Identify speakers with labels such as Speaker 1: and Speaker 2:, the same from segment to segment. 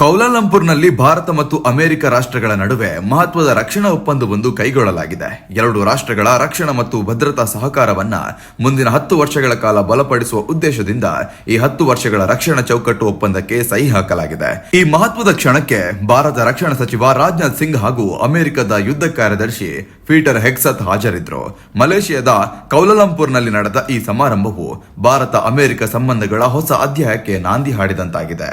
Speaker 1: ಕೌಲಾಲಂಪುರ್ನಲ್ಲಿ ಭಾರತ ಮತ್ತು ಅಮೆರಿಕ ರಾಷ್ಟ್ರಗಳ ನಡುವೆ ಮಹತ್ವದ ರಕ್ಷಣಾ ಒಪ್ಪಂದವೊಂದು ಕೈಗೊಳ್ಳಲಾಗಿದೆ. ಎರಡು ರಾಷ್ಟ್ರಗಳ ರಕ್ಷಣಾ ಮತ್ತು ಭದ್ರತಾ ಸಹಕಾರವನ್ನ ಮುಂದಿನ ಹತ್ತು ವರ್ಷಗಳ ಕಾಲ ಬಲಪಡಿಸುವ ಉದ್ದೇಶದಿಂದ ಈ ಹತ್ತು ವರ್ಷಗಳ ರಕ್ಷಣಾ ಚೌಕಟ್ಟು ಒಪ್ಪಂದಕ್ಕೆ ಸಹಿ ಹಾಕಲಾಗಿದೆ. ಈ ಮಹತ್ವದ ಕ್ಷಣಕ್ಕೆ ಭಾರತ ರಕ್ಷಣಾ ಸಚಿವ ರಾಜನಾಥ್ ಸಿಂಗ್ ಹಾಗೂ ಅಮೆರಿಕದ ಯುದ್ಧ ಕಾರ್ಯದರ್ಶಿ ಪೀಟರ್ ಹೆಕ್ಸತ್ ಹಾಜರಿದ್ದರು ಮಲೇಷಿಯಾದ ಕೌಲಾಲಂಪುರ್ನಲ್ಲಿ ನಡೆದ ಈ ಸಮಾರಂಭವು ಭಾರತ ಅಮೆರಿಕ ಸಂಬಂಧಗಳ ಹೊಸ ಅಧ್ಯಾಯಕ್ಕೆ ನಾಂದಿ ಹಾಡಿದಂತಾಗಿದೆ.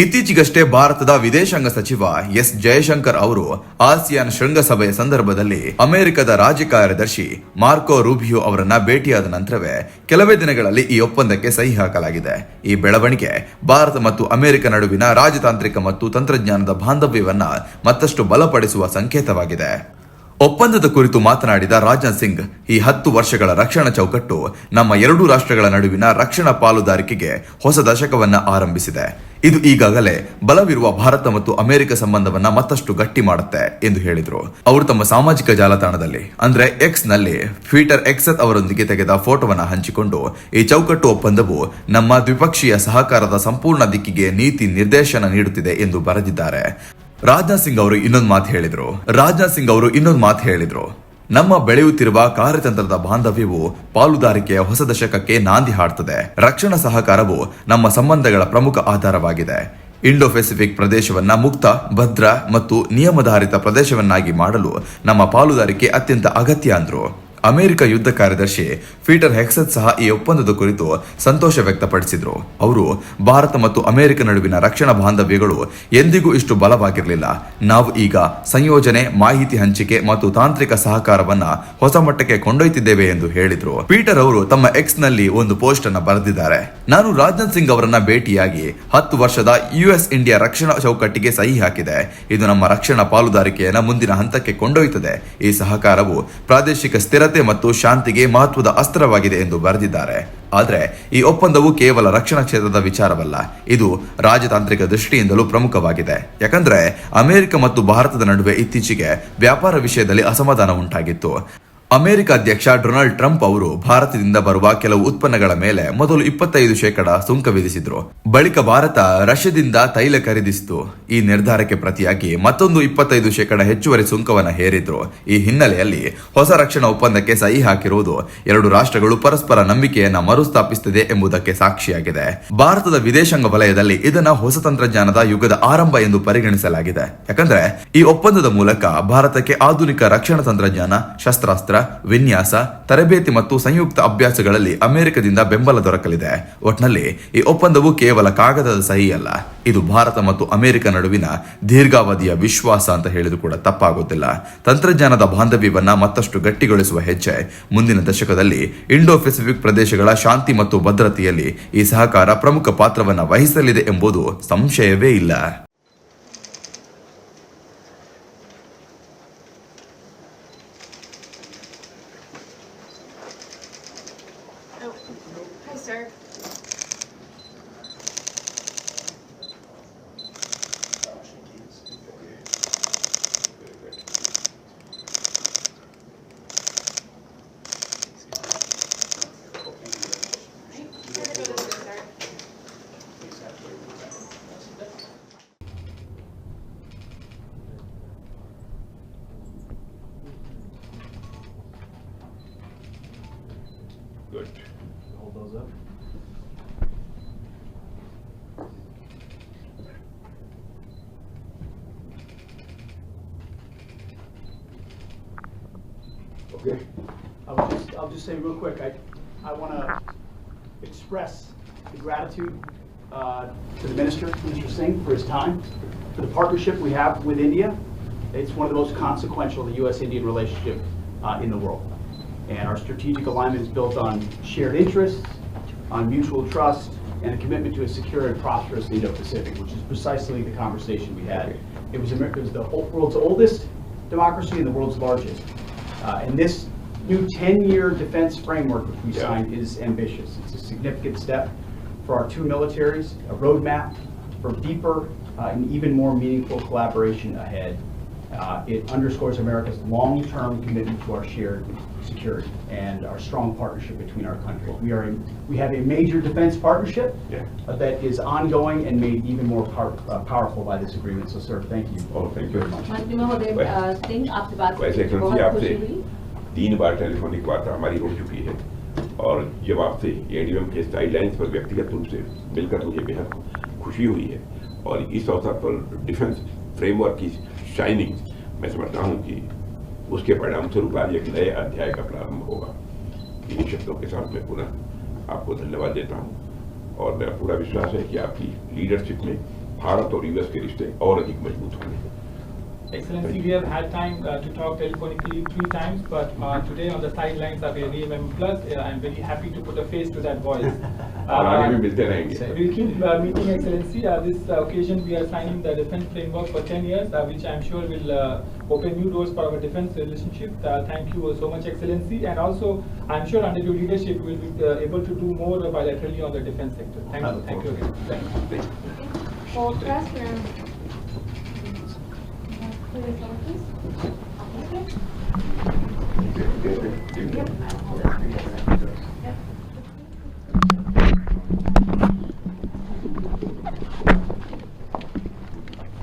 Speaker 1: ಇತ್ತೀಚೆಗಷ್ಟೇ ಭಾರತದ ವಿದೇಶಾಂಗ ಸಚಿವ ಎಸ್ ಜಯಶಂಕರ್ ಅವರು ಆಸಿಯಾನ್ ಶೃಂಗಸಭೆಯ ಸಂದರ್ಭದಲ್ಲಿ ಅಮೆರಿಕದ ರಾಜ್ಯ ಕಾರ್ಯದರ್ಶಿ ಮಾರ್ಕೋ ರೂಬಿಯೋ ಅವರನ್ನ ಭೇಟಿಯಾದ ನಂತರವೇ ಕೆಲವೇ ದಿನಗಳಲ್ಲಿ ಈ ಒಪ್ಪಂದಕ್ಕೆ ಸಹಿ ಹಾಕಲಾಗಿದೆ. ಈ ಬೆಳವಣಿಗೆ ಭಾರತ ಮತ್ತು ಅಮೆರಿಕ ನಡುವಿನ ರಾಜತಾಂತ್ರಿಕ ಮತ್ತು ತಂತ್ರಜ್ಞಾನದ ಬಾಂಧವ್ಯವನ್ನ ಮತ್ತಷ್ಟು ಬಲಪಡಿಸುವ ಸಂಕೇತವಾಗಿದೆ. ಒಪ್ಪಂದದ ಕುರಿತು ಮಾತನಾಡಿದ ರಾಜನಾಥ್ ಸಿಂಗ್, ಈ ಹತ್ತು ವರ್ಷಗಳ ರಕ್ಷಣಾ ಚೌಕಟ್ಟು ನಮ್ಮ ಎರಡೂ ರಾಷ್ಟ್ರಗಳ ನಡುವಿನ ರಕ್ಷಣಾ ಪಾಲುದಾರಿಕೆಗೆ ಹೊಸ ದಶಕವನ್ನ ಆರಂಭಿಸಿದೆ. ಇದು ಈಗಾಗಲೇ ಬಲವಿರುವ ಭಾರತ ಮತ್ತು ಅಮೆರಿಕ ಸಂಬಂಧವನ್ನ ಮತ್ತಷ್ಟು ಗಟ್ಟಿ ಮಾಡುತ್ತೆ ಎಂದು ಹೇಳಿದರು. ಅವರು ತಮ್ಮ ಸಾಮಾಜಿಕ ಜಾಲತಾಣದಲ್ಲಿ, ಅಂದ್ರೆ ಎಕ್ಸ್ನಲ್ಲಿ ಫೀಟರ್ ಎಕ್ಸತ್ ಅವರೊಂದಿಗೆ ತೆಗೆದ ಫೋಟೋವನ್ನು ಹಂಚಿಕೊಂಡು, ಈ ಚೌಕಟ್ಟು ಒಪ್ಪಂದವು ನಮ್ಮ ದ್ವಿಪಕ್ಷೀಯ ಸಹಕಾರದ ಸಂಪೂರ್ಣ ದಿಕ್ಕಿಗೆ ನೀತಿ ನಿರ್ದೇಶನ ನೀಡುತ್ತಿದೆ ಎಂದು ಬರೆದಿದ್ದಾರೆ. ರಾಜನಾಥ್ ಸಿಂಗ್ ಅವರು ಇನ್ನೊಂದು ಮಾತು ಹೇಳಿದ್ರು. ರಾಜನಾಥ್ ಸಿಂಗ್ ಅವರು ಇನ್ನೊಂದು ಮಾತು ಹೇಳಿದ್ರು. ನಮ್ಮ ಬೆಳೆಯುತ್ತಿರುವ ಕಾರ್ಯತಂತ್ರದ ಬಾಂಧವ್ಯವು ಪಾಲುದಾರಿಕೆಯ ಹೊಸ ದಶಕಕ್ಕೆ ನಾಂದಿ ಹಾಡ್ತದೆ. ರಕ್ಷಣಾ ಸಹಕಾರವು ನಮ್ಮ ಸಂಬಂಧಗಳ ಪ್ರಮುಖ ಆಧಾರವಾಗಿದೆ. ಇಂಡೋ ಪೆಸಿಫಿಕ್ ಪ್ರದೇಶವನ್ನ ಮುಕ್ತ, ಭದ್ರ ಮತ್ತು ನಿಯಮಧಾರಿತ ಪ್ರದೇಶವನ್ನಾಗಿ ಮಾಡಲು ನಮ್ಮ ಪಾಲುದಾರಿಕೆ ಅತ್ಯಂತ ಅಗತ್ಯ ಅಂದ್ರು. ಅಮೆರಿಕ ಯುದ್ಧ ಕಾರ್ಯದರ್ಶಿ ಪೀಟರ್ ಹೆಕ್ಸತ್ ಸಹ ಈ ಒಪ್ಪಂದದ ಕುರಿತು ಸಂತೋಷ ವ್ಯಕ್ತಪಡಿಸಿದ್ರು. ಅವರು, ಭಾರತ ಮತ್ತು ಅಮೆರಿಕ ನಡುವಿನ ರಕ್ಷಣಾ ಬಾಂಧವ್ಯಗಳು ಎಂದಿಗೂ ಇಷ್ಟು ಬಲವಾಗಿರಲಿಲ್ಲ. ನಾವು ಈಗ ಸಂಯೋಜನೆ, ಮಾಹಿತಿ ಹಂಚಿಕೆ ಮತ್ತು ತಾಂತ್ರಿಕ ಸಹಕಾರವನ್ನ ಹೊಸ ಮಟ್ಟಕ್ಕೆ ಕೊಂಡೊಯ್ತಿದ್ದೇವೆ ಎಂದು ಹೇಳಿದ್ರು. ಪೀಟರ್ ಅವರು ತಮ್ಮ ಎಕ್ಸ್ನಲ್ಲಿ ಒಂದು ಪೋಸ್ಟ್ ಅನ್ನ ಬರೆದಿದ್ದಾರೆ. ನಾನು ರಾಜನಾಥ್ ಸಿಂಗ್ ಅವರನ್ನ ಭೇಟಿಯಾಗಿ ಹತ್ತು ವರ್ಷದ ಯುಎಸ್ ಇಂಡಿಯಾ ರಕ್ಷಣಾ ಚೌಕಟ್ಟಿಗೆ ಸಹಿ ಹಾಕಿದೆ. ಇದು ನಮ್ಮ ರಕ್ಷಣಾ ಪಾಲುದಾರಿಕೆಯನ್ನ ಮುಂದಿನ ಹಂತಕ್ಕೆ ಕೊಂಡೊಯ್ತದೆ. ಈ ಸಹಕಾರವು ಪ್ರಾದೇಶಿಕ ಸ್ಥಿರತೆ ಮತ್ತು ಶಾಂತಿಗೆ ಮಹತ್ವದ ಅಸ್ತ್ರವಾಗಿದೆ ಎಂದು ಬರೆದಿದ್ದಾರೆ. ಆದರೆ ಈ ಒಪ್ಪಂದವು ಕೇವಲ ರಕ್ಷಣಾ ಕ್ಷೇತ್ರದ ವಿಚಾರವಲ್ಲ, ಇದು ರಾಜತಾಂತ್ರಿಕ ದೃಷ್ಟಿಯಿಂದಲೂ ಪ್ರಮುಖವಾಗಿದೆ. ಯಾಕಂದ್ರೆ ಅಮೆರಿಕ ಮತ್ತು ಭಾರತದ ನಡುವೆ ಇತ್ತೀಚೆಗೆ ವ್ಯಾಪಾರ ವಿಷಯದಲ್ಲಿ ಅಸಮಾಧಾನ ಉಂಟಾಗಿತ್ತು. ಅಮೆರಿಕ ಅಧ್ಯಕ್ಷ ಡೊನಾಲ್ಡ್ ಟ್ರಂಪ್ ಅವರು ಭಾರತದಿಂದ ಬರುವ ಕೆಲವು ಉತ್ಪನ್ನಗಳ ಮೇಲೆ ಮೊದಲು ಇಪ್ಪತ್ತೈದು ಶೇಕಡ ಸುಂಕ ವಿಧಿಸಿದ್ರು. ಬಳಿಕ ಭಾರತ ರಷ್ಯಾದಿಂದ ತೈಲ ಖರೀದಿಸಿತು. ಈ ನಿರ್ಧಾರಕ್ಕೆ ಪ್ರತಿಯಾಗಿ ಮತ್ತೊಂದು ಇಪ್ಪತ್ತೈದು ಶೇಕಡ ಹೆಚ್ಚುವರಿ ಸುಂಕವನ್ನು ಹೇರಿದ್ರು. ಈ ಹಿನ್ನೆಲೆಯಲ್ಲಿ ಹೊಸ ರಕ್ಷಣಾ ಒಪ್ಪಂದಕ್ಕೆ ಸಹಿ ಹಾಕಿರುವುದು ಎರಡು ರಾಷ್ಟ್ರಗಳು ಪರಸ್ಪರ ನಂಬಿಕೆಯನ್ನ ಮರುಸ್ಥಾಪಿಸುತ್ತಿದೆ ಎಂಬುದಕ್ಕೆ ಸಾಕ್ಷಿಯಾಗಿದೆ. ಭಾರತದ ವಿದೇಶಾಂಗ ವಲಯದಲ್ಲಿ ಇದನ್ನ ಹೊಸ ತಂತ್ರಜ್ಞಾನದ ಯುಗದ ಆರಂಭ ಎಂದು ಪರಿಗಣಿಸಲಾಗಿದೆ. ಯಾಕಂದ್ರೆ ಈ ಒಪ್ಪಂದದ ಮೂಲಕ ಭಾರತಕ್ಕೆ ಆಧುನಿಕ ರಕ್ಷಣಾ ತಂತ್ರಜ್ಞಾನ, ಶಸ್ತ್ರಾಸ್ತ್ರ ವಿನ್ಯಾಸ, ತರಬೇತಿ ಮತ್ತು ಸಂಯುಕ್ತ ಅಭ್ಯಾಸಗಳಲ್ಲಿ ಅಮೆರಿಕದಿಂದ ಬೆಂಬಲ ದೊರಕಲಿದೆ. ಒಟ್ನಲ್ಲಿ ಈ ಒಪ್ಪಂದವು ಕೇವಲ ಕಾಗದದ ಸಹಿ ಅಲ್ಲ, ಇದು ಭಾರತ ಮತ್ತು ಅಮೆರಿಕ ನಡುವಿನ ದೀರ್ಘಾವಧಿಯ ವಿಶ್ವಾಸ ಅಂತ ಹೇಳಿದ್ರು ಕೂಡ ತಪ್ಪಾಗುತ್ತಿಲ್ಲ ತಂತ್ರಜ್ಞಾನದ ಬಾಂಧವ್ಯವನ್ನು ಮತ್ತಷ್ಟು ಗಟ್ಟಿಗೊಳಿಸುವ ಹೆಜ್ಜೆ ಮುಂದಿನ ದಶಕದಲ್ಲಿ ಇಂಡೋ ಪೆಸಿಫಿಕ್ ಪ್ರದೇಶಗಳ ಶಾಂತಿ ಮತ್ತು ಭದ್ರತೆಯಲ್ಲಿ ಈ ಸಹಕಾರ ಪ್ರಮುಖ ಪಾತ್ರವನ್ನು ವಹಿಸಲಿದೆ ಎಂಬುದು ಸಂಶಯವೇ ಇಲ್ಲ.
Speaker 2: Sir.
Speaker 3: I'll just, I'll just say real quick, I, I want to express the gratitude uh, to the minister, Mr. Singh, for his time, for the partnership we have with India. It's one of the most consequential, the U.S.-Indian relationship uh, in the world. And our strategic alignment is built on shared interests, on mutual trust, and a commitment to a secure and prosperous Indo-Pacific, which is precisely the conversation we had. It was, it was the world's oldest democracy and the world's largest. Uh, And this new 10-year defense framework which we
Speaker 4: Yeah.
Speaker 3: signed is ambitious. It's a significant step for our two militaries, a roadmap for deeper uh, and even more meaningful collaboration ahead. Uh, It underscores America's long-term commitment to our shared security and our strong partnership between our countries. We are, in- we have a major defense partnership
Speaker 5: Yeah.
Speaker 3: uh, that is ongoing and made even more power- uh, powerful by this agreement. So, sir, thank you.
Speaker 5: Oh, thank you.
Speaker 3: very much.
Speaker 6: मंत्री महोदय
Speaker 5: वै-
Speaker 6: अ, सिंह आपसे बात
Speaker 5: वैसे
Speaker 6: करके
Speaker 5: excellency
Speaker 6: बहुत खुशी
Speaker 5: आपसे
Speaker 6: हुई
Speaker 5: तीन बार टेलीफोनिक वार्ता हमारी हो चुकी है और जब आपसे एडीएम के साइडलाइंस पर व्यक्तिगत रूप से मिलकर मुझे बेहद खुशी हुई है और इस अवसर पर डिफेंस फ्रेमवर्क की शाइनिंग मैं समझता हूँ कि उसके परिणाम स्वरूप आज एक नए अध्याय का प्रारंभ होगा। इन्हीं शब्दों के साथ मैं पुनः आपको धन्यवाद देता हूँ और मेरा पूरा विश्वास है कि आपकी लीडरशिप में भारत और यूएस के रिश्ते और अधिक मज़बूत होंगे।
Speaker 7: Excellency, we have had time uh, to talk telephonically three times, but uh, today on the sidelines of ADMM Plus, uh, I'm very happy to put a face to that voice. we'll keep uh, meeting Excellency. Uh, this uh, occasion, we are signing the defense framework for 10 years, which I'm sure will open new doors for our defense relationship. thank you so much, Excellency. And also, I'm sure under your leadership, we'll be able to do more bilaterally on the defense sector. Thank you. Thank you again. Thank you
Speaker 2: to this.